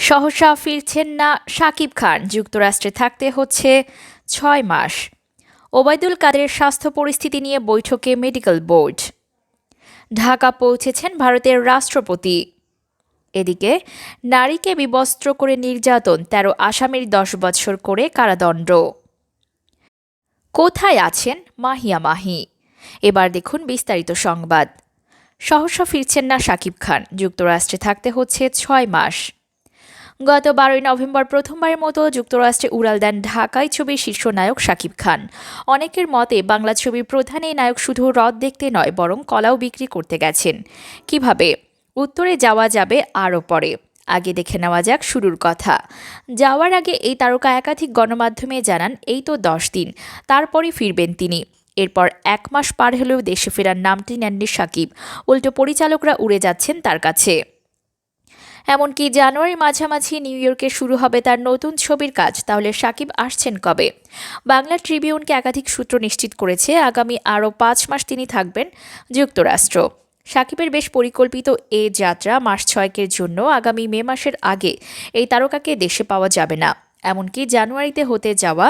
সহসা ফিরছেন না সাকিব খান। যুক্তরাষ্ট্রে থাকতে হচ্ছে ছয় মাস। ওবায়দুল কাদেরের স্বাস্থ্য পরিস্থিতি নিয়ে বৈঠকে মেডিকেল বোর্ড। ঢাকা পৌঁছেছেন ভারতের রাষ্ট্রপতি। এদিকে, নারীকে বিবস্ত্র করে নির্যাতন, তেরো আসামির দশ বছর করে কারাদণ্ড। কোথায় আছেন মাহিয়া মাহি? এবার দেখুন বিস্তারিত সংবাদ। সহসা ফিরছেন না শাকিব খান। যুক্তরাষ্ট্রে থাকতে হচ্ছে ছয় মাস। গত বারোই নভেম্বর প্রথমবারের মতো যুক্তরাষ্ট্রে উড়াল দেন ঢাকাই ছবির শীর্ষ নায়ক শাকিব খান। অনেকের মতে, বাংলা ছবির প্রধান এই নায়ক শুধু হ্রদ দেখতে নয়, বরং কলাও বিক্রি করতে গেছেন। কীভাবে? উত্তরে যাওয়া যাবে আরও পরে। আগে দেখে নেওয়া যাক শুরুর কথা। যাওয়ার আগে এই তারকা একাধিক গণমাধ্যমে জানান, এই তো দশ দিন। তারপরই ফিরবেন তিনি। এরপর এক মাস পার হলেও দেশে ফেরার নামটি নেননি সাকিব উল্টো পরিচালকরা উড়ে যাচ্ছেন তার কাছে। এমনকি জানুয়ারি মাঝামাঝি নিউ ইয়র্কে শুরু হবে তার নতুন ছবির কাজ, তাহলে সাকিব আসছেন কবে? বাংলা ট্রিবিউনকে একাধিক সূত্র নিশ্চিত করেছে, আগামী আরও পাঁচ মাস তিনি থাকবেন যুক্তরাষ্ট্র। সাকিবের বেশ পরিকল্পিত এ যাত্রা মাস ছয়েকের জন্য আগামী মে মাসের আগে এই তারকাকে দেশে পাওয়া যাবে না। এমনকি জানুয়ারিতে হতে যাওয়া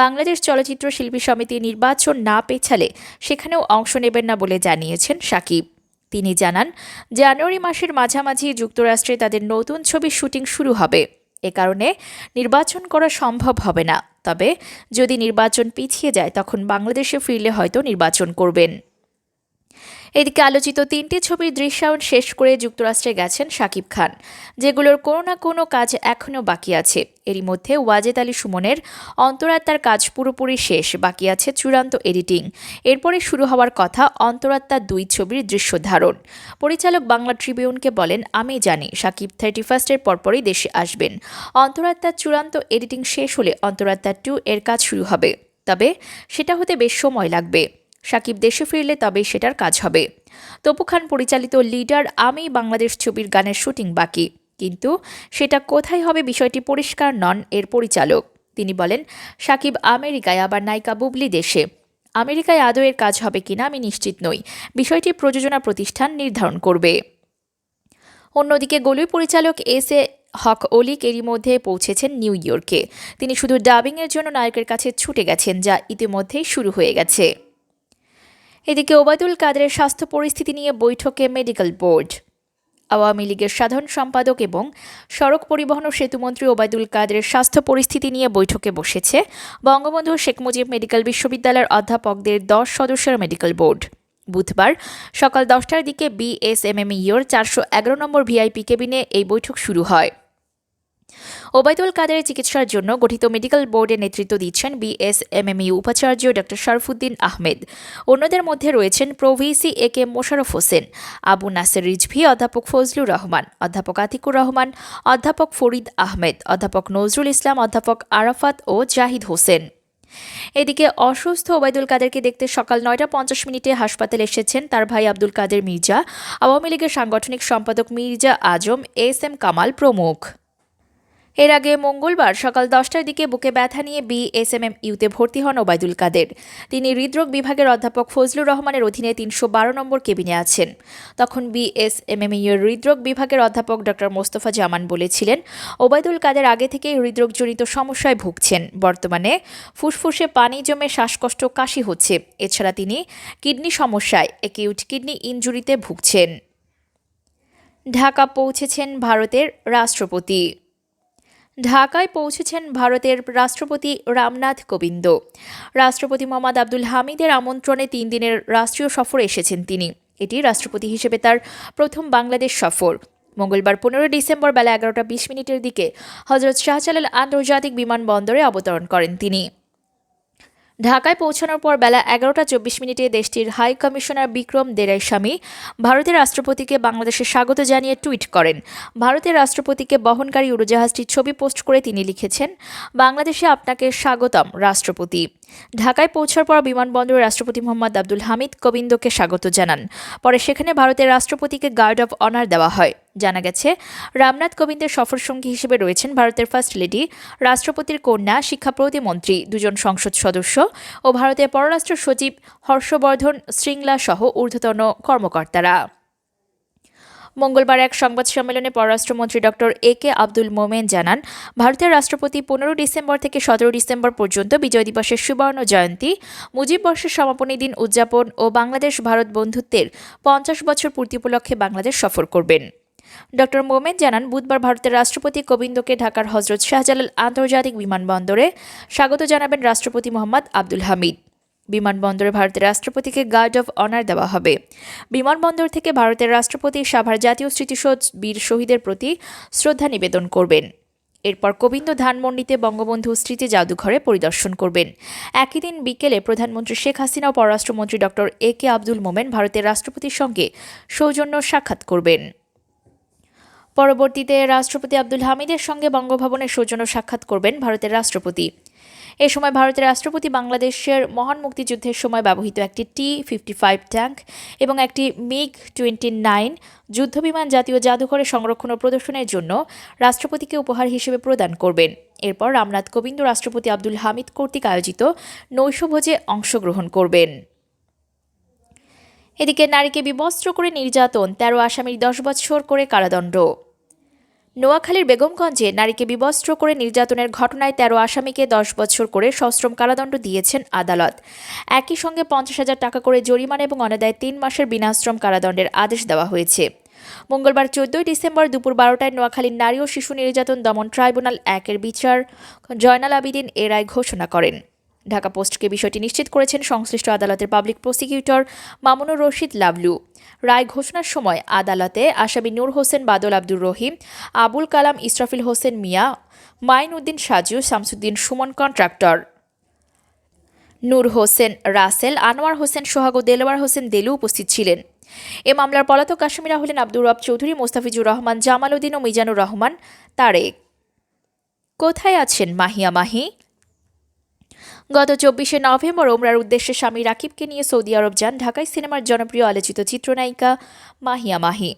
বাংলাদেশ চলচ্চিত্র শিল্পী সমিতি নির্বাচন না পেছালে সেখানেও অংশ নেবেন না বলে জানিয়েছেন সাকিব। তিনি জানান, জানুয়ারি মাসের মাঝামাঝি যুক্তরাষ্ট্রে তাদের নতুন ছবির শুটিং শুরু হবে। এ কারণে নির্বাচন করা সম্ভব হবে না। তবে যদি নির্বাচন পিছিয়ে যায়, তখন বাংলাদেশে ফিরলে হয়তো নির্বাচন করবেন। এদিকে আলোচিত তিনটি ছবির দৃশ্যায়ন শেষ করে যুক্তরাষ্ট্রে গেছেন শাকিব খান, যেগুলোর কোনো না কোনো কাজ এখনও বাকি আছে। এরই মধ্যে ওয়াজেদ আলী সুমনের অন্তরাত্মার কাজ পুরোপুরি শেষ, বাকি আছে চূড়ান্ত এডিটিং। এরপরে শুরু হওয়ার কথা অন্তরাত্মার দুই ছবির দৃশ্য ধারণ। পরিচালক বাংলা ট্রিবিউনকে বলেন, আমি জানি শাকিব থার্টি ফার্স্টের পরপরই দেশে আসবেন। অন্তরাত্মার চূড়ান্ত এডিটিং শেষ হলে অন্তরাত্মা টু এর কাজ শুরু হবে। তবে সেটা হতে বেশ সময় লাগবে। সাকিব দেশে ফিরলে তবেই সেটার কাজ হবে। তপু খান পরিচালিত লিডার আমি বাংলাদেশ ছবির গানের শুটিং বাকি। কিন্তু সেটা কোথায় হবে বিষয়টি পরিষ্কার নন এর পরিচালক। তিনি বলেন, সাকিব আমেরিকায় আবার নায়িকা বুবলি দেশে। আমেরিকায় আদৌ এর কাজ হবে কিনা আমি নিশ্চিত নই। বিষয়টি প্রযোজনা প্রতিষ্ঠান নির্ধারণ করবে। অন্যদিকে গলুই পরিচালক এস এ হক অলিক এরই মধ্যে পৌঁছেছেন নিউ ইয়র্কে। তিনি শুধু ডাবিংয়ের জন্য নায়কের কাছে ছুটে গেছেন, যা ইতিমধ্যেই শুরু হয়ে গেছে। এদিকে ওবায়দুল কাদেরের স্বাস্থ্য পরিস্থিতি নিয়ে বৈঠকে মেডিকেল বোর্ড। আওয়ামী লীগের সাধারণ সম্পাদক এবং সড়ক পরিবহন ও সেতুমন্ত্রী ওবায়দুল কাদের স্বাস্থ্য পরিস্থিতি নিয়ে বৈঠকে বসেছে বঙ্গবন্ধু শেখ মুজিব মেডিকেল বিশ্ববিদ্যালয়ের অধ্যাপকদের দশ সদস্যের মেডিকেল বোর্ড। বুধবার সকাল দশটার দিকে বিএসএমএমইউর চারশো এগারো নম্বর ভিআইপি কেবিনে এই বৈঠক শুরু হয়। ওবায়দুল কাদেরের চিকিৎসার জন্য গঠিত মেডিকেল বোর্ডের নেতৃত্ব দিচ্ছেন বিএসএমএমইউ উপাচার্য ডক্টর শরফুদ্দিন আহমেদ। অন্যদের মধ্যে রয়েছেন pro VC A K Mosharraf Hossain, Abu Naser Rizvi, অধ্যাপক ফজলুর রহমান, অধ্যাপক আতিকুর রহমান, অধ্যাপক ফরিদ আহমেদ, অধ্যাপক নজরুল ইসলাম, অধ্যাপক আরাফাত ও জাহিদ হোসেন। এদিকে অসুস্থ ওবায়দুল কাদেরকে দেখতে সকাল নয়টা পঞ্চাশ মিনিটে হাসপাতালে এসেছেন তার ভাই আব্দুল কাদের মির্জা। আওয়ামী লীগের সাংগঠনিক সম্পাদক মির্জা আজম, এস এম কামাল প্রমুখ। এর আগে মঙ্গলবার সকাল দশটার দিকে বুকে ব্যথা নিয়ে বিএসএমএম ইউতে ভর্তি হন ওবায়দুল কাদের। তিনি হৃদরোগ বিভাগের অধ্যাপক ফজলুর রহমানের অধীনে তিনশো বারো নম্বর কেবিনে আছেন। তখন বিএসএমএম ইউর হৃদরোগ বিভাগের অধ্যাপক ডক্টর মোস্তফা জামান বলেছিলেন, ওবায়দুল কাদের আগে থেকেই হৃদরোগজনিত সমস্যায় ভুগছেন। বর্তমানে ফুসফুসে পানি জমে শ্বাসকষ্ট কাশি হচ্ছে। এছাড়া তিনি কিডনি সমস্যায়, একিউট কিডনি ইনজুরিতে ভুগছেন। ঢাকা পৌঁছেছেন ভারতের রাষ্ট্রপতি। ঢাকায় পৌঁছেছেন ভারতের রাষ্ট্রপতি রামনাথ কোবিন্দ। রাষ্ট্রপতি মোহাম্মদ আব্দুল হামিদের আমন্ত্রণে তিন দিনের রাষ্ট্রীয় সফরে এসেছেন তিনি। এটি রাষ্ট্রপতি হিসেবে তার প্রথম বাংলাদেশ সফর। মঙ্গলবার পনেরো ডিসেম্বর বেলা এগারোটা বিশ মিনিটের দিকে হজরত শাহজালাল আন্তর্জাতিক বিমানবন্দরে অবতরণ করেন তিনি। ঢাকায় পৌঁছানোর পর বেলা এগারোটা চব্বিশ মিনিটে দেশটির হাই কমিশনার বিক্রম দেরাইস্বামী ভারতের রাষ্ট্রপতিকে বাংলাদেশে স্বাগত জানিয়ে টুইট করেন। ভারতের রাষ্ট্রপতিকে বহনকারী উড়োজাহাজটির ছবি পোস্ট করে তিনি লিখেছেন, বাংলাদেশে আপনাকে স্বাগতম, রাষ্ট্রপতি। ঢাকায় পৌঁছার পর বিমানবন্দরে রাষ্ট্রপতি মোহাম্মদ আব্দুল হামিদ কোবিন্দকে স্বাগত জানান। পরে সেখানে ভারতের রাষ্ট্রপতিকে গার্ড অব অনার দেওয়া হয়। জানা গেছে, রামনাথ কোবিন্দের সফরসঙ্গী হিসেবে রয়েছেন ভারতের ফার্স্ট লেডি, রাষ্ট্রপতির কন্যা, শিক্ষা প্রতিমন্ত্রী দুজন সংসদ সদস্য ও ভারতের পররাষ্ট্র সচিব হর্ষবর্ধন শৃঙ্গলা সহ ঊর্ধ্বতন কর্মকর্তারা। মঙ্গলবার এক সংবাদ সম্মেলনে পররাষ্ট্রমন্ত্রী ডক্টর এ কে আব্দুল মোমেন জানান, ভারতের রাষ্ট্রপতি পনেরো ডিসেম্বর থেকে সতেরো ডিসেম্বর পর্যন্ত বিজয় দিবসের সুবর্ণ জয়ন্তী, মুজিব বর্ষের সমাপনী দিন উদযাপন ও বাংলাদেশ ভারত বন্ধুত্বের পঞ্চাশ বছর পূর্তি উপলক্ষে বাংলাদেশ সফর করবেন। ডক্টর মোমেন জানান, বুধবার ভারতের রাষ্ট্রপতি কোবিন্দকে ঢাকার হজরত শাহজালাল আন্তর্জাতিক বিমানবন্দরে স্বাগত জানাবেন রাষ্ট্রপতি মোহাম্মদ আব্দুল হামিদ। বিমানবন্দরে ভারতের রাষ্ট্রপতিকে গার্ড অফ অনার দেওয়া হবে। বিমানবন্দর থেকে ভারতের রাষ্ট্রপতি সাভার জাতীয় স্মৃতিসৌধ বীর শহীদের প্রতি শ্রদ্ধা নিবেদন করবেন। এরপর কোবিন্দ ধানমন্ডিতে বঙ্গবন্ধু স্মৃতি জাদুঘরে পরিদর্শন করবেন। একই দিন বিকেলে প্রধানমন্ত্রী শেখ হাসিনা ও পররাষ্ট্রমন্ত্রী ডক্টর এ কে আব্দুল মোমেন ভারতের রাষ্ট্রপতির সঙ্গে সৌজন্য সাক্ষাৎ করবেন। পরবর্তীতে রাষ্ট্রপতি আব্দুল হামিদের সঙ্গে বঙ্গভবনের সৌজন্য সাক্ষাৎ করবেন ভারতের রাষ্ট্রপতি। এ সময় ভারতের রাষ্ট্রপতি বাংলাদেশের মহান মুক্তিযুদ্ধের সময় ব্যবহৃত একটি টি ফিফটি ফাইভ ট্যাঙ্ক এবং একটি মিগ টোয়েন্টি নাইন যুদ্ধবিমান জাতীয় জাদুঘরে সংরক্ষণ ও প্রদর্শনের জন্য রাষ্ট্রপতিকে উপহার হিসেবে প্রদান করবেন। এরপর রামনাথ কোবিন্দ রাষ্ট্রপতি আব্দুল হামিদ কর্তৃক আয়োজিত নৈশভোজে অংশগ্রহণ করবেন। এদিকে নারীকে বিবস্ত্র করে নির্যাতন, তেরো আসামির দশ বছর করে কারাদণ্ড। নোয়াখালীর বেগমগঞ্জে নারীকে বিবস্ত্র করে নির্যাতনের ঘটনায় তেরো আসামিকে দশ বছর করে সশ্রম কারাদণ্ড দিয়েছেন আদালত। একই সঙ্গে পঞ্চাশ হাজার টাকা করে জরিমানা এবং অনাদায় তিন মাসের বিনাশ্রম কারাদণ্ডের আদেশ দেওয়া হয়েছে। মঙ্গলবার চোদ্দই ডিসেম্বর দুপুর বারোটায় নোয়াখালীর নারী ও শিশু নির্যাতন দমন ট্রাইব্যুনাল একের বিচার জয়নাল আবিদিন এ রায় ঘোষণা করেন। ঢাকা পোস্টকে বিষয়টি নিশ্চিত করেছেন সংশ্লিষ্ট আদালতের পাবলিক প্রসিকিউটর মামুনুর রশিদ লাভলু রায় ঘোষণার সময় আদালতে আসামি নূর হোসেন বাদল আব্দুর রহিম, আবুল কালাম ইসরাফিল হোসেন মিয়া মাইন উদ্দিন সাজু, শামসুদ্দিন সুমন কন্ট্রাক্টর। নূর হোসেন রাসেল, আনোয়ার হোসেন সোহাগ ও দেলোয়ার হোসেন দেলু উপস্থিত ছিলেন। এ মামলার পলাতক আসামিরা হলেন আব্দুর রব চৌধুরী, মোস্তাফিজুর রহমান জামাল উদ্দিন ও মিজানুর রহমান, তারেক। কোথায় আছেন মাহিয়া মাহি? গত চব্বিশে নভেম্বর ওমরার উদ্দেশ্যে স্বামী রাকিবকে নিয়ে সৌদি আরব যান ঢাকায় সিনেমার জনপ্রিয় আলোচিত চিত্রনায়িকা মাহিয়া মাহি।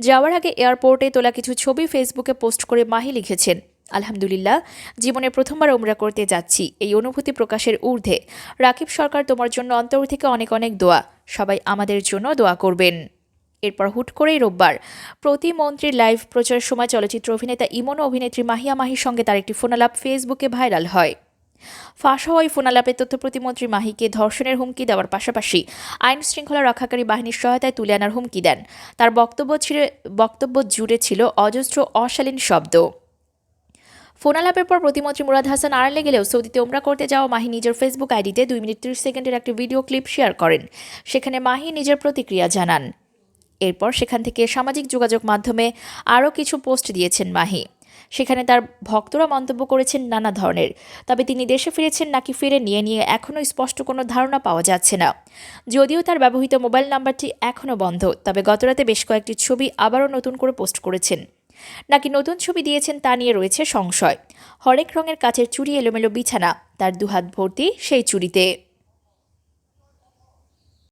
যাওয়ার আগে এয়ারপোর্টে তোলা কিছু ছবি ফেসবুকে পোস্ট করে মাহি লিখেছেন, আলহামদুলিল্লাহ, জীবনে প্রথমবার ওমরা করতে যাচ্ছি। এই অনুভূতি প্রকাশের ঊর্ধ্বে। রাকিব সরকার তোমার জন্য অন্তর থেকে অনেক অনেক দোয়া। সবাই আমাদের জন্য দোয়া করবেন। এরপর হুট করেই রোববার প্রতিমন্ত্রীর লাইভ প্রচার সময় চলচ্চিত্র অভিনেতা ইমন অভিনেত্রী মাহিয়া মাহির সঙ্গে তার একটি ফোনালাপ ফেসবুকে ভাইরাল হয়। ফাঁস হওয়া ওই ফোনালাপে তথ্য প্রতিমন্ত্রী মাহিকে ধর্ষণের হুমকি দেওয়ার পাশাপাশি আইন শৃঙ্খলা রক্ষাকারী বাহিনীর সহায়তায় তুলে আনার হুমকি দেন। তার বক্তব্য ছিল বক্তব্য জুড়ে ছিল অজস্র অশালীন শব্দ। ফোনালাপের পর প্রতিমন্ত্রী মুরাদ হাসান আড়ালে গেলেও সৌদিতে ওমরা করতে যাওয়া মাহি নিজের ফেসবুক আইডিতে দুই মিনিট ত্রিশ সেকেন্ডের একটি ভিডিও ক্লিপ শেয়ার করেন। সেখানে মাহি নিজের প্রতিক্রিয়া জানান। এরপর সেখান থেকে সামাজিক যোগাযোগ মাধ্যমে আরও কিছু পোস্ট দিয়েছেন মাহি। সেখানে তার ভক্তরা মন্তব্য করেছেন নানা ধরনের। তবে তিনি দেশে ফিরেছেন নাকি ফিরে নিয়ে নিয়ে এখনও স্পষ্ট কোনো ধারণা পাওয়া যাচ্ছে না। যদিও তার ব্যবহৃত মোবাইল নাম্বারটি এখনও বন্ধ, তবে গতরাতে বেশ কয়েকটি ছবি আবারও নতুন করে পোস্ট করেছেন। নাকি নতুন ছবি দিয়েছেন তা নিয়ে রয়েছে সংশয়। হরেক রঙের কাচের চুরি এলোমেলো বিছানা, তার দুহাত ভর্তি সেই চুড়িতে।